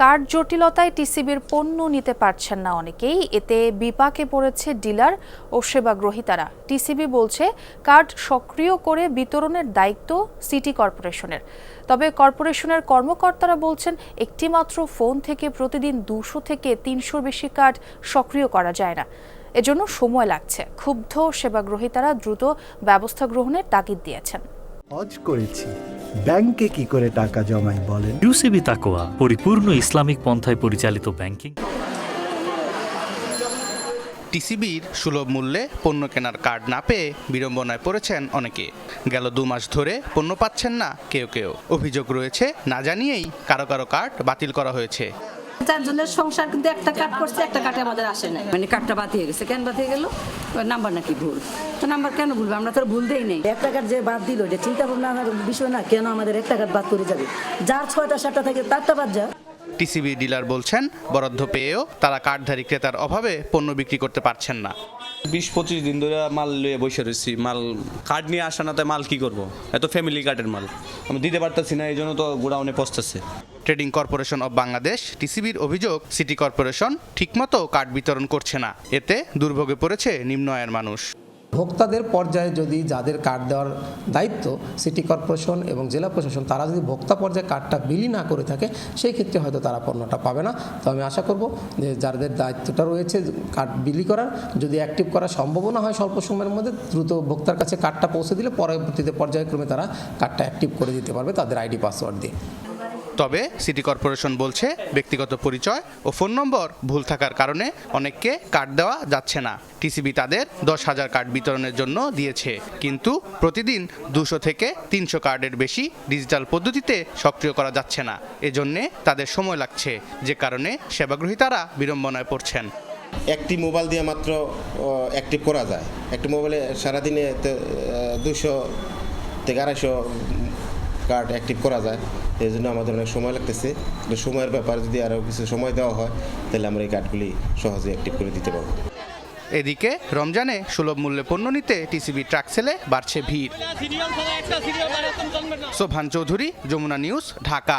Card জটিলতায় টিসিবির পণ্য নিতে পারছেন না অনেকেই। এতে বিপাকে পড়েছে ডিলার ও সেবা গ্রহীতারা টিসিবি বলছে, কার্ড সক্রিয় করে বিতরণের দায়িত্ব সিটি কর্পোরেশনের। তবে কর্পোরেশনের কর্মকর্তারা বলছেন, একটিমাত্র ফোন থেকে প্রতিদিন দুশো থেকে তিনশোর বেশি কার্ড সক্রিয় করা যায় না। এজন্য সময় লাগছে। ক্ষুব্ধ সেবা গ্রহীতারা দ্রুত ব্যবস্থা গ্রহণের তাগিদ দিয়েছেন। করেছি। ব্যাংকে কি করে টাকা জমাই বলেন? ইউসিবি তাকোয়া পরিপূর্ণ ইসলামিক পন্থায় পরিচালিত ব্যাংকিং। টিসিবির সুলভ মূল্যে পণ্য কেনার কার্ড না পেয়ে বিড়ম্বনায় পড়েছেন অনেকে। গেল দু মাস ধরে পণ্য পাচ্ছেন না কেউ কেউ। অভিযোগ রয়েছে না জানিয়েই কারও কারও কার্ড বাতিল করা হয়েছে। চারজনের সংসার কিন্তু একটা কাট করছে একটা কাটে আমাদের আসে নাই। মানে কার্ডটা বাতিয়ে গেছে। কেন বাতিয়ে হয়ে গেল নাম্বার নাকি ভুল? তো নাম্বার কেন ভুলবে? আমরা তো ভুল দেই নেই। একটা কার্ড যে বাদ দিল এটা চিন্তা আমার বিষয় না কেন আমাদের একটা কার্ড বাদ করে যাবে? যার ছয়টা সাতটা থাকে তারটা বাদ যা। টিসিবি ডিলার বলছেন বরাদ্দ পেয়েও তারা কার্ডধারী ক্রেতার অভাবে পণ্য বিক্রি করতে পারছেন না। বিশ পঁচিশ দিন ধরে মাল লয়ে বসে রয়েছি মাল কার্ড নিয়ে আসা না মাল কি করব? এত ফ্যামিলি কার্ডের মাল। আমি দিতে পারতেছি না, এই জন্য তো গোডাউনে পস্তাচ্ছে ট্রেডিং কর্পোরেশন অব বাংলাদেশ টিসিবির অভিযোগ সিটি কর্পোরেশন ঠিকমতো কার্ড বিতরণ করছে না। এতে দুর্ভোগে পড়েছে নিম্ন আয়ের মানুষ। ভোক্তাদের পর্যায়ে যদি যাদের কার্ড দেওয়ার দায়িত্ব সিটি কর্পোরেশন এবং জেলা প্রশাসন, তারা যদি ভোক্তা পর্যায়ে কার্ডটা বিলি না করে থাকে, সেই ক্ষেত্রে হয়তো তারা পণ্যটা পাবে না। তো আমি আশা করব যে যাদের দায়িত্বটা রয়েছে কার্ড বিলি করার, যদি অ্যাক্টিভ করা সম্ভাবনা হয় স্বল্প সময়ের মধ্যে, দ্রুত ভোক্তার কাছে কার্ডটা পৌঁছে দিলে পরবর্তীতে পর্যায়ক্রমে তারা কার্ডটা অ্যাক্টিভ করে দিতে পারবে তাদের আইডি পাসওয়ার্ড দিয়ে। তবে সিটি কর্পোরেশন বলছে ব্যক্তিগত পরিচয় ও ফোন নম্বর ভুল থাকার কারণে অনেককে কার্ড দেওয়া যাচ্ছে না। টিসিবি তাদের দশ হাজার কার্ড বিতরণের জন্য দিয়েছে। কিন্তু প্রতিদিন দুশো থেকে তিনশো কার্ডের বেশি ডিজিটাল পদ্ধতিতে সক্রিয় করা যাচ্ছে না। এজন্যে তাদের সময় লাগছে। যে কারণে সেবাগ্রহীতারা বিড়ম্বনায় পড়ছেন। একটি মোবাইল দিয়ে মাত্র অ্যাক্টিভ করা যায়। একটি মোবাইলে সারাদিনে দুশো থেকে আড়াইশো কার্ড অ্যাক্টিভ করা যায় এই জন্য আমাদের অনেক সময় লাগতেছে। সময়ের ব্যাপারে যদি আরও কিছু সময় দেওয়া হয় তাহলে আমরা এই কার্ডগুলি সহজে অ্যাক্টিভ করে দিতে পারব। এদিকে রমজানে সুলভ মূল্যে পণ্য নিতে টিসিবি ট্রাক সেলে বাড়ছে ভিড়। সোভান চৌধুরী যমুনা নিউজ ঢাকা।